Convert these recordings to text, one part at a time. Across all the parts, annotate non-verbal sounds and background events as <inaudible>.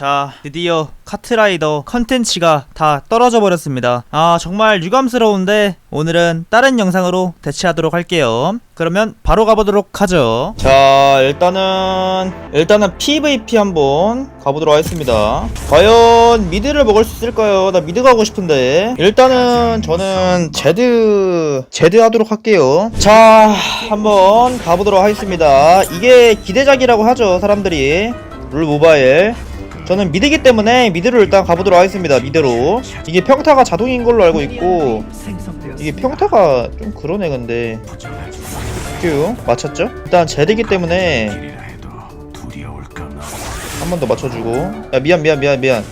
자, 드디어 카트라이더 컨텐츠가 다 떨어져 버렸습니다. 아, 정말 유감스러운데 오늘은 다른 영상으로 대체하도록 할게요. 그러면 바로 가보도록 하죠. 자, 일단은 일단은 PVP 한번 가보도록 하겠습니다. 과연 미드를 먹을 수 있을까요? 나 미드 가고 싶은데. 일단은 저는 제드 제드 하도록 할게요. 자, 한번 가보도록 하겠습니다. 이게 기대작이라고 하죠, 사람들이. 룰 모바일. 저는 미드기 때문에 미드로 일단 가보도록 하겠습니다. 미드로. 이게 평타가 자동인 걸로 알고 있고 이게 평타가 좀 그러네 근데. 큐 맞췄죠? 일단 제드기 때문에 한 번 더 맞춰주고. 야 미안 미안 미안 미안.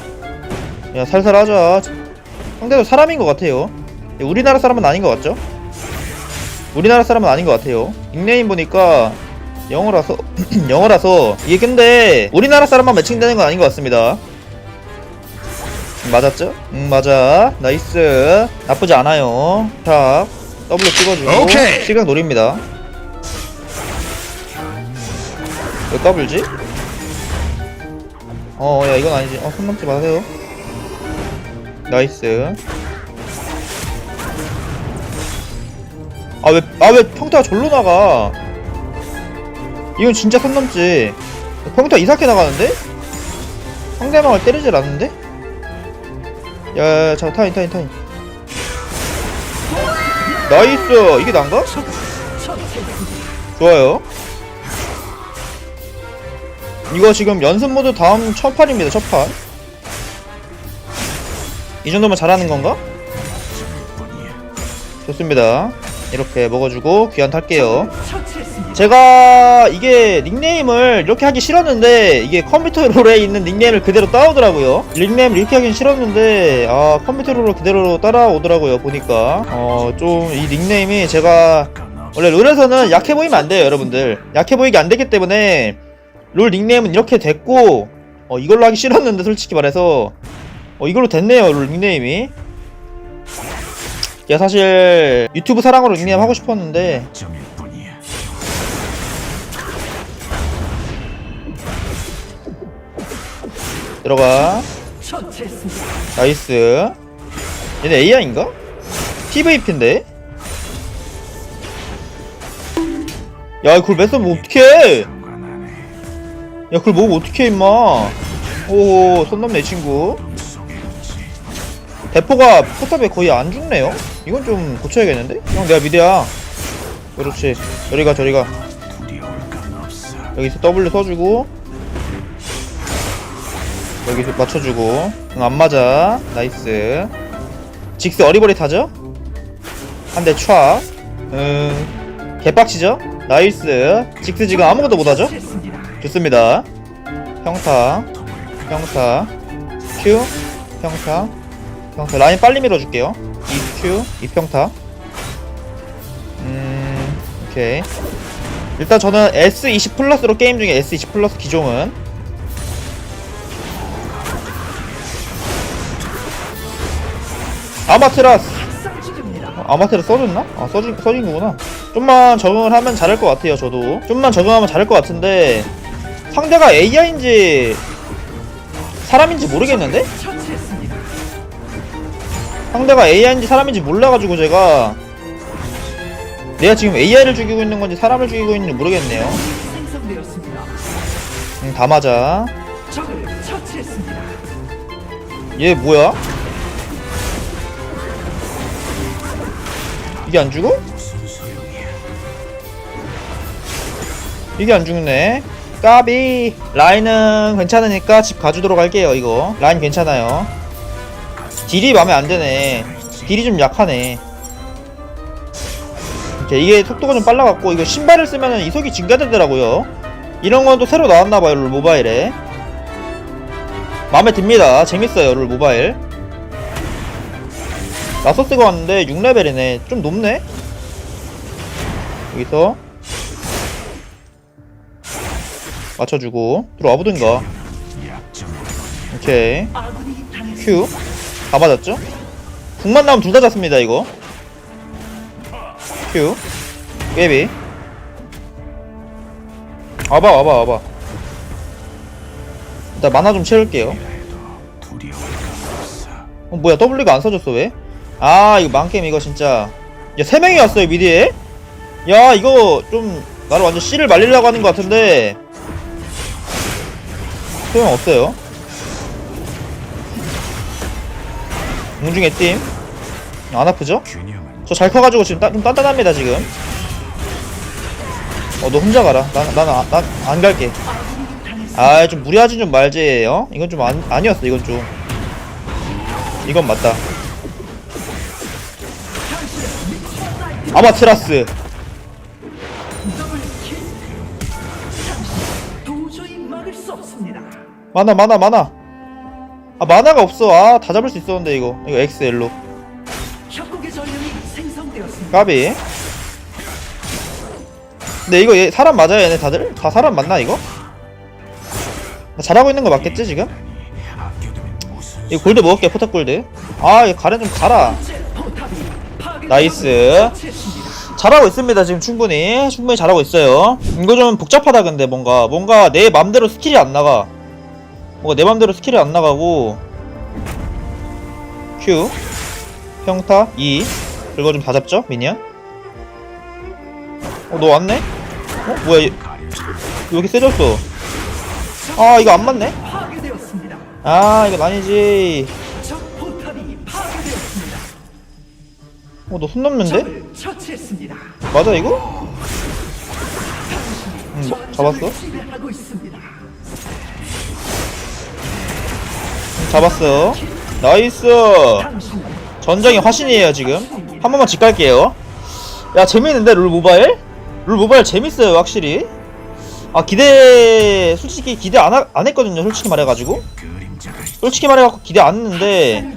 야 살살 하자. 상대도 사람인 것 같아요. 우리나라 사람은 아닌 것 같죠? 우리나라 사람은 아닌 것 같아요. 닉네임 보니까 영어라서 <clears throat> 영어라서. 이게 근데 우리나라 사람만 매칭되는 건 아닌 것 같습니다. 음, 맞았죠? 응 맞아. 나이스. 나쁘지 않아요. 자 W 찍어주고 오케이. 시각 노립니다. 왜 W지? 어야 이건 아니지. 어 손 넘지 마세요. 나이스. 아왜아왜 평타가 절로 나가 이건 진짜 선 넘지 평타 이상하게 나가는데? 상대방을 때리질 않는데? 야야야 자 타인 타인 타인 나이스 이게 난가? 좋아요 이거 지금 연습 모드 다음 첫 판입니다 첫판 이 정도면 잘하는 건가? 좋습니다 이렇게 먹어주고 귀한 탈게요 제가 이게 닉네임을 이렇게 하기 싫었는데 이게 컴퓨터 롤에 있는 닉네임을 그대로 따오더라고요. 닉네임 이렇게 하긴 싫었는데 아 컴퓨터 롤을 그대로 따라오더라고요 보니까. 어 좀 이 닉네임이 제가 원래 롤에서는 약해 보이면 안 돼요 여러분들. 약해 보이게 안 되기 때문에 롤 닉네임은 이렇게 됐고 어 이걸로 하기 싫었는데 솔직히 말해서. 어 이걸로 됐네요 롤 닉네임이. 야 사실 유튜브 사랑으로 닉네임 하고 싶었는데 들어가. 나이스. 얘네 AI인가? PVP인데? 야 그걸 몇번 어떡해? 야 그걸 먹으면 어떡해 임마. 오손 넘네 친구. 대포가 포탑에 거의 안 죽네요? 이건 좀 고쳐야겠는데? 형 내가 미드야. 그렇지. 저리가 저리가. 여기서 W 써주고 여기서 맞춰주고. 응, 안 맞아. 나이스. 직스 어리버리 타죠? 한 대촥응 개빡치죠? 나이스. 직스 지금 아무것도 못하죠? 좋습니다. 평타. 평타. 큐. 평타. 평타. 라인 빨리 밀어줄게요. 2큐 2평타. 음 오케이. 일단 저는 S20 플러스로 게임 중에 S20 플러스 기종은 아마테라스 어, 아마테라스 써줬나? 아 써준, 써준 거구나 좀만 적응을 하면 잘할 것 같아요 저도 좀만 적응하면 잘할 것 같은데 상대가 AI인지 사람인지 모르겠는데? 상대가 AI인지 사람인지 몰라가지고 제가 내가 지금 AI를 죽이고 있는 건지 사람을 죽이고 있는지 모르겠네요 생성되었습니다. 응, 다 맞아. 얘 뭐야? 이게 안 죽어? 이게 안 죽네. 까비. 라인은 괜찮으니까 집 가주도록 할게요 이거. 라인 괜찮아요. 딜이 맘에 안 드네. 딜이 좀 약하네. 이렇게 이게 속도가 좀 빨라갖고 이거 신발을 쓰면은 이속이 증가되더라고요. 이런 건 또 새로 나왔나봐요 롤 모바일에. 마음에 듭니다. 재밌어요, 롤 모바일. 라서스가 왔는데 6레벨이네. 좀 높네? 여기서 맞춰주고 들어와 보든가. 오케이. 아군이 당했습니다. 큐. 다 맞았죠? 궁만 나오면 둘 다 잡습니다, 이거. 큐. 베비. 와봐, 와봐, 와봐. 일단 만화 좀 채울게요 어 뭐야 W가 안 써졌어 왜? 아 이거 망게임 이거 진짜. 야 3명이 왔어요 미디에? 야 이거 좀 나를 완전 씨를 말리려고 하는 것 같은데. 소용 없어요. 웅중의 띠안 아프죠? 저 잘 커가지고 지금 따, 좀 단단합니다 지금. 어 너 혼자 가라. 난난안 갈게. 아 좀 무리하지 좀 말지 어? 이건 좀 아니, 아니었어 이건 좀. 이건 맞다 없습니다. 만화 만화 만화 아 만화가 없어 아 다 잡을 수 있었는데 이거 이거 XL로. 까비 근데 이거 얘 사람 맞아요 얘네 다들? 다 사람 맞나 이거? 나 잘하고 있는 거 맞겠지 지금? 이거 골드 먹을게 포탑 골드 아 이거 가렌 좀 가라 나이스. 잘하고 있습니다 지금 충분히. 충분히 잘하고 있어요. 이거 좀 복잡하다 근데 뭔가. 뭔가 내 맘대로 스킬이 안 나가. 뭔가 내 맘대로 스킬이 안 나가고. Q. 평타. 2 그리고 좀다 잡죠 미니언? 어 너 왔네? 어 뭐야 얘, 왜 이렇게 세졌어? 아 이거 안 맞네. 아 이거 아니지 어 너 손 넘는데? 적을 처치했습니다. 맞아 이거? 응 뭐, 잡았어? 지배하고 있습니다. 잡았어 나이스 당신 전장의 화신이에요 지금 한 번만 집 갈게요 야 재밌는데 룰 모바일? 룰 모바일 재밌어요 확실히 아 기대 솔직히 기대 안, 하, 안 했거든요 솔직히 말해가지고 솔직히 말해갖고 기대 안 했는데.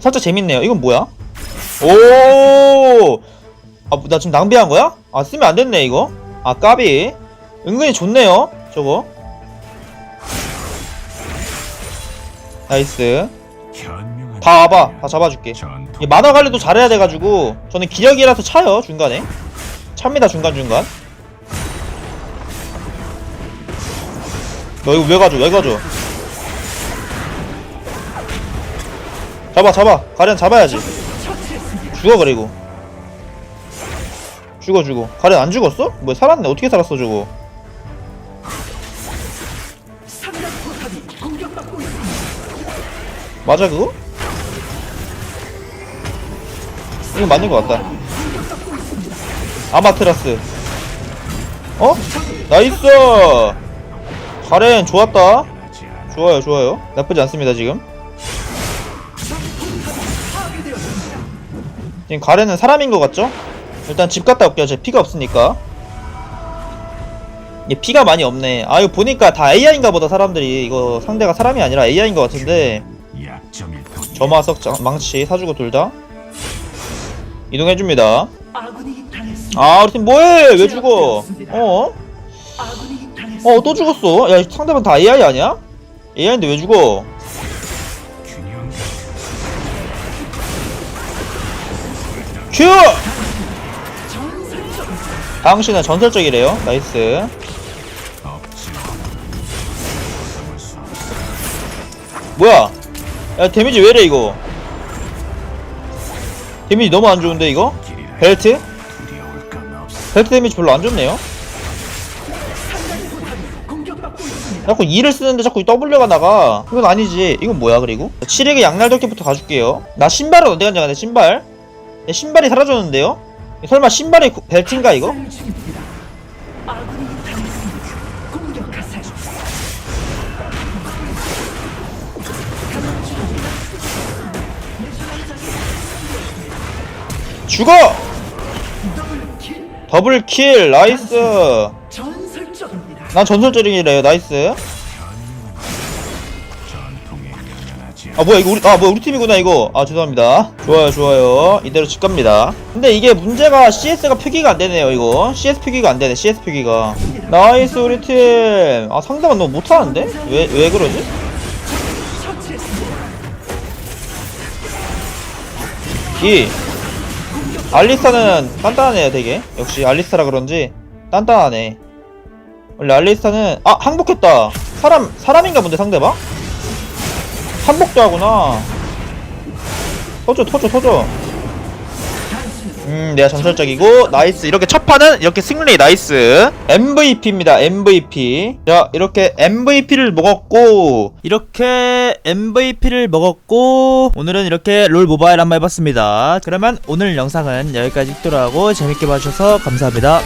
살짝 재밌네요 이건 뭐야? 오! 아, 나 지금 낭비한 거야? 아, 쓰면 안 됐네, 이거. 아, 까비. 은근히 좋네요, 저거. 나이스. 다 와봐. 다 잡아줄게. 이 만화 관리도 잘해야 돼가지고, 저는 기력이라서 차요, 중간에. 찹니다, 중간중간. 너 이거 왜 가져, 왜 가져? 잡아, 잡아. 가련 잡아야지. 죽어 그리고. 죽어 죽어. 가렌 안 죽었어? 뭐야 살았네. 어떻게 살았어 저거. 맞아 그거? 이거 맞는 것 같다. 아마테라스. 어? 나이스! 가렌 좋았다. 좋아요 좋아요. 나쁘지 않습니다 지금 지금 가렌은 사람인 것 같죠? 일단 집 갔다 올게요. 제 피가 없으니까. 얘 피가 많이 없네. 아 이거 보니까 다 AI인가 보다 사람들이. 이거 상대가 사람이 아니라 AI인 것 같은데. 점화석 장- 망치 사주고 둘 다. 이동해줍니다. 아군이 당했습니다. 아 우리 팀 뭐해? 왜 죽어? 어? 어 또 죽었어? 야 상대방 다 AI 아니야? AI인데 왜 죽어 큐! 당신은 전설적이래요. 나이스. 뭐야? 야 데미지 왜이래 이거? 데미지 너무 안 좋은데 이거? 벨트? 벨트 데미지 별로 안 좋네요. 자꾸 2를 쓰는데 자꾸 W가 나가. 이건 아니지. 이건 뭐야 그리고? 7에게 양날도끼부터 가줄게요. 나 신발은 어디 갔냐 근데? 신발? 내 신발이 사라졌는데요? 설마 신발이 구- 벨트인가 이거? 죽어! 더블킬 나이스. 난 전설적이래요 나이스 아 뭐야 이거 우리 아 뭐야 우리 팀이구나 이거. 아 죄송합니다. 좋아요 좋아요. 이대로 집 갑니다. 근데 이게 문제가 CS가 표기가 안 되네요 이거. CS 표기가 안 되네 CS 표기가. 나이스 우리 팀아 상대가 너무 못하는데? 왜 왜 그러지. 이 알리스타는 단단하네요 되게. 역시 알리스타라 그런지 단단하네. 원래 알리스타는 아 항복했다. 사람 사람인가 본데 상대방? 한복도 하구나. 터져 터져 터져. 음 내가 전설적이고 나이스. 이렇게 첫 판은 이렇게 승리 나이스. MVP입니다 MVP 자 이렇게 MVP를 먹었고 이렇게 MVP를 먹었고 오늘은 이렇게 롤 모바일 한번 해봤습니다. 그러면 오늘 영상은 여기까지 찍도록 하고 재밌게 봐주셔서 감사합니다